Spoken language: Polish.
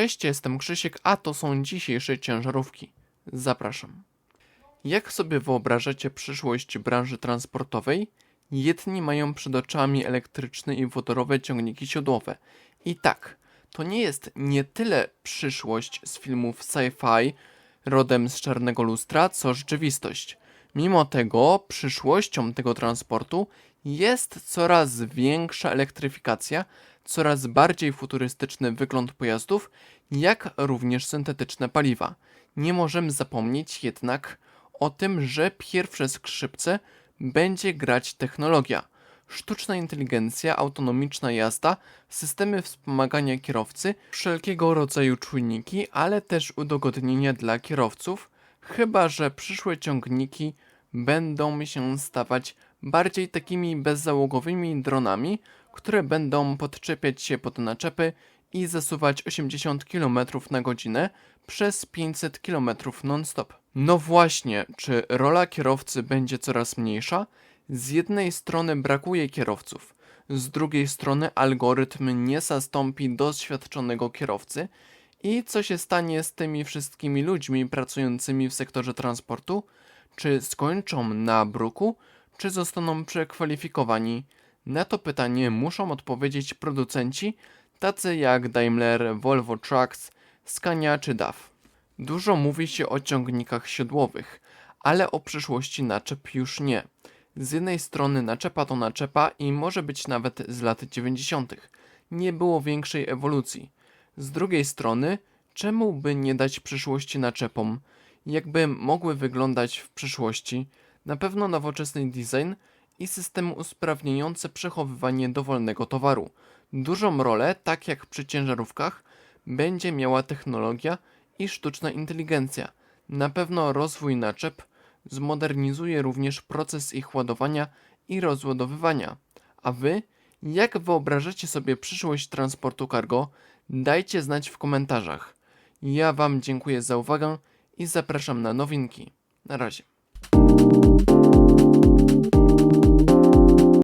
Cześć, jestem Krzysiek, a to są dzisiejsze ciężarówki. Zapraszam. Jak sobie wyobrażacie przyszłość branży transportowej? Jedni mają przed oczami elektryczne i wodorowe ciągniki siodłowe. I tak, to nie jest nie tyle przyszłość z filmów sci-fi rodem z czarnego lustra, co rzeczywistość. Mimo tego, przyszłością tego transportu jest coraz większa elektryfikacja, coraz bardziej futurystyczny wygląd pojazdów, jak również syntetyczne paliwa. Nie możemy zapomnieć jednak o tym, że pierwsze skrzypce będzie grać technologia. Sztuczna inteligencja, autonomiczna jazda, systemy wspomagania kierowcy, wszelkiego rodzaju czujniki, ale też udogodnienia dla kierowców, chyba że przyszłe ciągniki będą się stawać bardziej takimi bezzałogowymi dronami, które będą podczepiać się pod naczepy i zasuwać 80 km na godzinę przez 500 km non-stop. No właśnie, czy rola kierowcy będzie coraz mniejsza? Z jednej strony brakuje kierowców, z drugiej strony algorytm nie zastąpi doświadczonego kierowcy. I co się stanie z tymi wszystkimi ludźmi pracującymi w sektorze transportu? Czy skończą na bruku, czy zostaną przekwalifikowani? Na to pytanie muszą odpowiedzieć producenci, tacy jak Daimler, Volvo Trucks, Scania czy DAF. Dużo mówi się o ciągnikach siodłowych, ale o przyszłości naczep już nie. Z jednej strony naczepa to naczepa i może być nawet z lat 90. Nie było większej ewolucji. Z drugiej strony, czemu by nie dać przyszłości naczepom? Jakby mogły wyglądać w przyszłości? Na pewno nowoczesny design i systemy usprawniające przechowywanie dowolnego towaru. Dużą rolę, tak jak przy ciężarówkach, będzie miała technologia i sztuczna inteligencja. Na pewno rozwój naczep zmodernizuje również proces ich ładowania i rozładowywania. A wy, jak wyobrażacie sobie przyszłość transportu cargo? Dajcie znać w komentarzach. Ja wam dziękuję za uwagę i zapraszam na nowinki. Na razie.